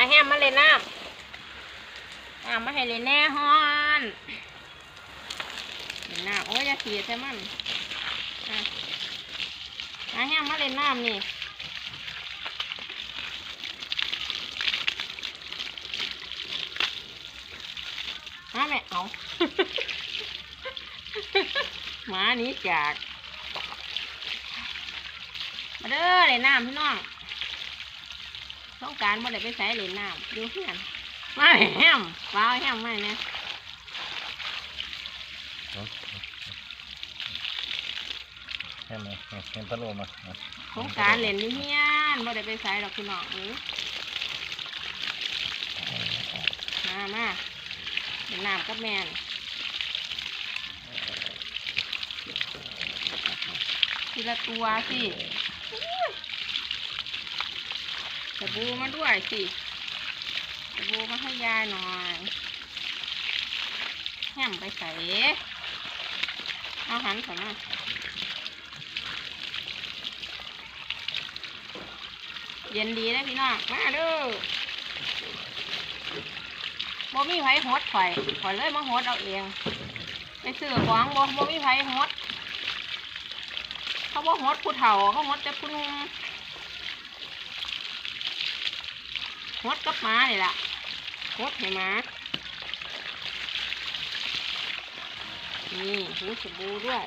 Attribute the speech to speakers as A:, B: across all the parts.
A: อาแฮมมาเลยน้ำน้ำมาให้เลยแน่ฮอนเลนน้ำโอ้ยอย่าเสียใช่มันอะอาแฮมมาเล่นน้ำนี่มาแม่เอาหมาหนี้จาก มาเด้อเล่นน้ำพี่น้อง ต้องการบ่ได้ไปใส่เล่นน้ำดูเพื่อนมาแฮมว้าวแฮมมาเนี่ย
B: เห็นไหมเห็นพัดลมอะ
A: สงการเล่นอยู่เฮียนบ่ได้ไปใส่ดอกพี่น้องเอ้ยมามาเล่นน้ำกับแม่นทีละตัวสิ สบู่มาด้วยสิสบู่มาให้ยายหน่อยแฮมไปใส่เอาหันใส่มาเย็นดีนะพี่น้องมาเด้อบ่มีไผหดข่อยข่อยเลยมาหดเอาเองไปซื้อของบ่บ่มีไผหดเขาบ่หดผู้เฒ่าเขาหดแต่ผู้นุ่ม หดกับหมานี่ล่ะหดให้หมานี่หูสบู่ด้วย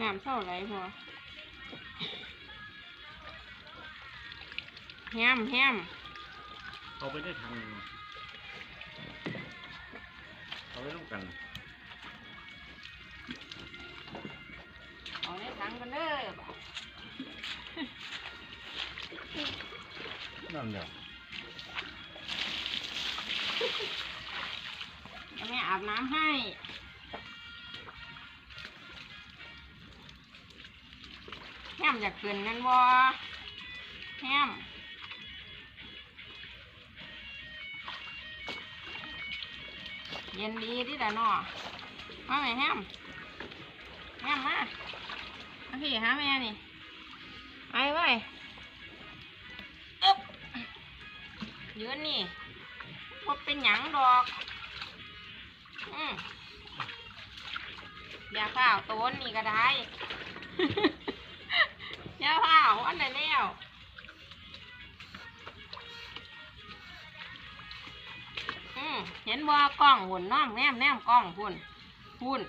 A: น้ำเท่าไหรพอแฮมแฮม
B: เขาไปได้ทางเขาไม่ต้องกัน
A: เอาในถังกันเด้อบ่
B: นั่นเดียว
A: แม่อาบน้ำให้แฮมอยากเกินกันบ่แฮมเย็นดีที่แต่นอมาไหมแฮมแฮมมาเอาพี่หาแม่นี่ ไปไว้อึ๊บยืนนี่ว่าเป็นหยังดอก อืมอย่าข้าวโต้นนี่ก็ได้ อย่าข้าวอันไหนแล้วอืมเห็นว่ากล้องหุ่นน้องแนมแนมกล้องหุ่นหุ่น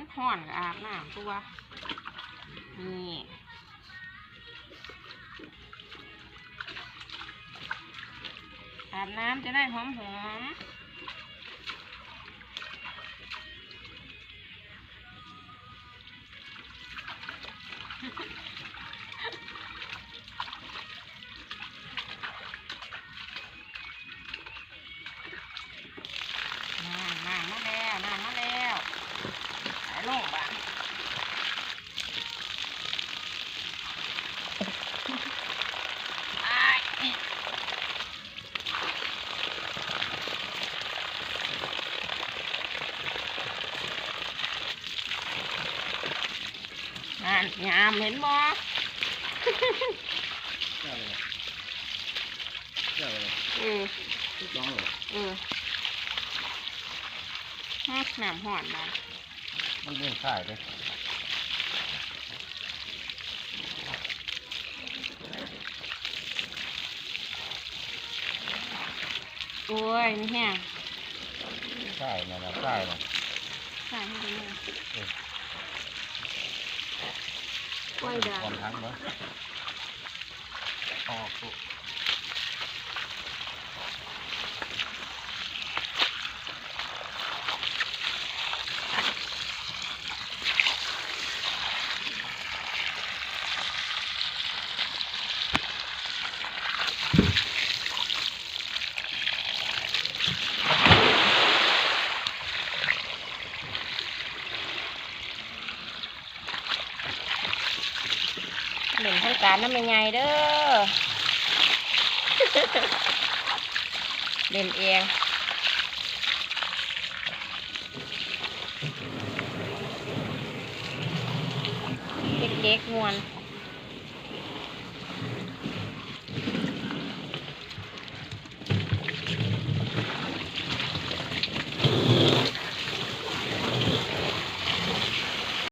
A: มันห่อนก็อาบน้ำตัวนี่อาบน้ำจะได้หอมหอม ลงบ้านอ้ายนั่นยามเห็นบ่
B: เจ้าเลยเจ้าเลย
A: เออ
B: ทุกน้องเลย
A: เออฮะน้ำห่อนมา
B: มันเรื่องข่ายเลย
A: โอ้ยนี่แห้ง
B: ข่ายนั่นนะข่ายน่ะ
A: ใส่ให้ดูหน่อย
B: เออ
A: กล้วยด่าง
B: ความทั้งเนาะออกปุ๊บ
A: หม็นทั้งการน้ำไม่ไงเด้อเล่นเองเด็กๆมวน